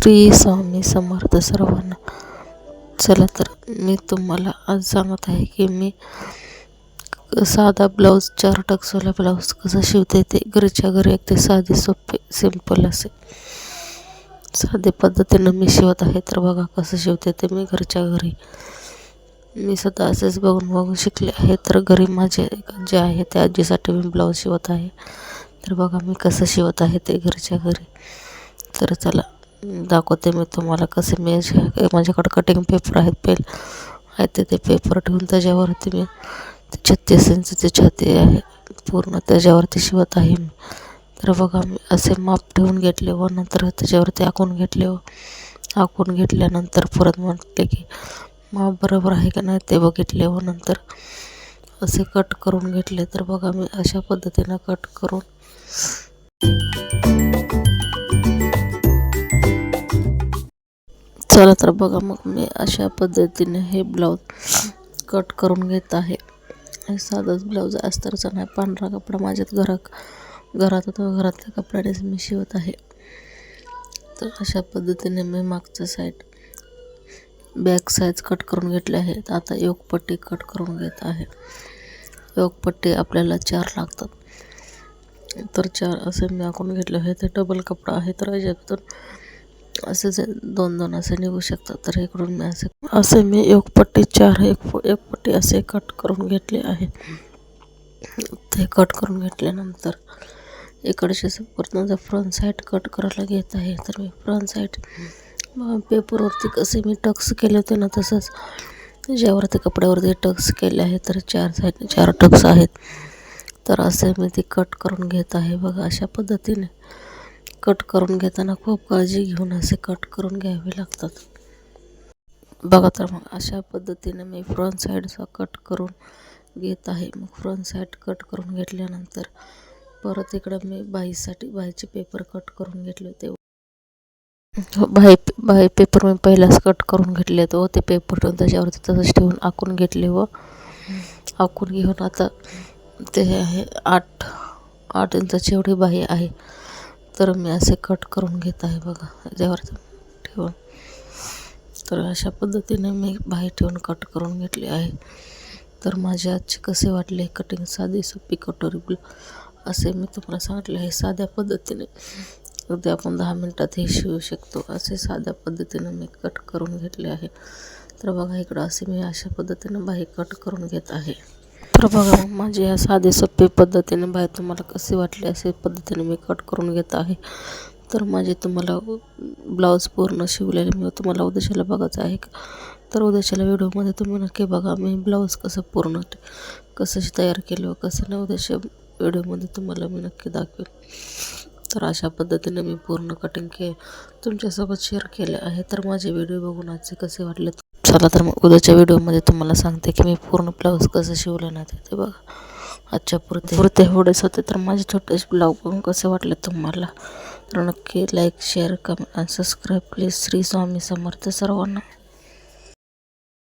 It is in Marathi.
श्री स्वामी समर्थ सर्वांना. चला तर मी तुम्हाला आज सांगत आहे की मी साधा ब्लाऊज चार टक्सवाला ब्लाऊज कसा शिवते ते घरच्या घरी अगदी साधे सोपे सिंपल असे. साधे पद्धतीनं मी शिवत आहे तर बघा कसं शिवते ते मी घरच्या घरी. मी स्वतः असेच बघून बघून शिकले आहे तर घरी माझे जे आहे त्या आजीसाठी मी ब्लाऊज शिवत आहे. तर बघा मी कसं शिवत आहे ते घरच्या घरी. तर चला दाखवते मी तुम्हाला कसे मी असे माझ्याकडं कटिंग पेपर आहेत पेल आहेत ते ते पेपर ठेवून त्याच्यावरती मी ते छत्तीस इंचचे छाती आहे. पूर्ण त्याच्यावरती शिवत आहे मी. तर बघा मी असे माप ठेवून घेतले व नंतर त्याच्यावरती आखून घेतले व आखून घेतल्यानंतर परत म्हटले की माप बरोबर आहे का नाही ते बघितले व नंतर असे कट करून घेतले. तर बघा मी अशा पद्धतीनं कट करून चला तर बघा मग मी अशा पद्धतीने हे ब्लाऊज कट करून घेत आहे. हे साधाच ब्लाऊज अस्तरचा नाही पांढरा कपडा माझ्यात घरात घरात होता घरातल्या कपड्यानेच मी शिवत आहे. तर अशा पद्धतीने मी मागचं साईड बॅक साईज कट करून घेतले आहेत. आता योगपट्टी कट करून घेत आहे. योगपट्टी आपल्याला चार लागतात. तर चार असे मी आखून घेतले. आहे ते डबल कपडा आहे. तर याच्यातून असे जे दोन दोन असे निघू शकतात तर इकडून मी असे असे मी एक पट्टी चार एक पट्टी असे कट करून घेतले आहे ते कट करून घेतल्यानंतर इकडचे पूर्ण जर फ्रंट साईड कट करायला घेत आहे तर मी फ्रंट साईड पेपरवरती कसे मी टक्स केले होते ना तसंच ज्यावरती कपड्यावरती टक्स केले आहे तर चार साईड चार टक्स आहेत. तर असे मी ते कट करून घेत आहे. बघा अशा पद्धतीने कट करून घेताना खूप काळजी घेऊन असे कट करून घ्यावे लागतात. बघा तर मग अशा पद्धतीने मी फ्रंट साईडचा कट करून घेत आहे. मग फ्रंट साईड कट करून घेतल्यानंतर परत इकडं मी बाईसाठी बाईचे पेपर कट करून घेतले होते. हो, बाई बाई पेपर मी पहिलाच कट करून घेतले होते. व ते पेपर ठेवून त्याच्यावरती तसंच ठेवून आखून घेतले व आखून घेऊन आता ते आहे आठ आठ इंचाची एवढी बाई आहे. तर मी असे कट करून घेत आहे बघा ह्याच्यावर ठेवून तर अशा पद्धतीने मी बाहेर ठेवून कट करून घेतले आहे. तर माझे आजचे कसे वाटले कटिंग साधी सोपी कटोरी असे मी तुम्हाला सांगितले आहे साध्या पद्धतीने. अगदी आपण दहा मिनटात हे शिवू शकतो. असे साध्या पद्धतीनं मी कट करून घेतले आहे. तर बघा इकडं असे मी अशा पद्धतीनं बाहेर कट करून घेत आहे. तर बघा मग माझे या साधे सोपे पद्धतीने बाहेर तुम्हाला कसे वाटले असे पद्धतीने मी कट करून घेत आहे. तर माझे तुम्हाला ब्लाऊज पूर्ण शिवलेले मी तुम्हाला उद्याशाला बघायचं आहे तर उद्याच्याला व्हिडिओमध्ये तुम्ही नक्की बघा मी ब्लाऊज कसं पूर्ण कसं तयार केलं कसं नाही उद्याच्या व्हिडिओमध्ये तुम्हाला मी नक्की दाखवेन. तर अशा पद्धतीने मी पूर्ण कटिंग के तुमच्यासोबत शेअर केले आहे. तर माझे व्हिडिओ बघून आजचे कसे वाटले? चला तर मग उद्याच्या व्हिडिओमध्ये तुम्हाला सांगते की मी पूर्ण ब्लाऊज कसं शिवलं नाही ते बघा. आजच्या पुरते. पुरते एवढेच होते तर माझे छोटेसे ब्लाऊज पण कसे वाटले तुम्हाला? तर नक्की लाईक शेअर कमेंट आणि सबस्क्राईब प्लीज श्री स्वामी समर्थ सर्वांना.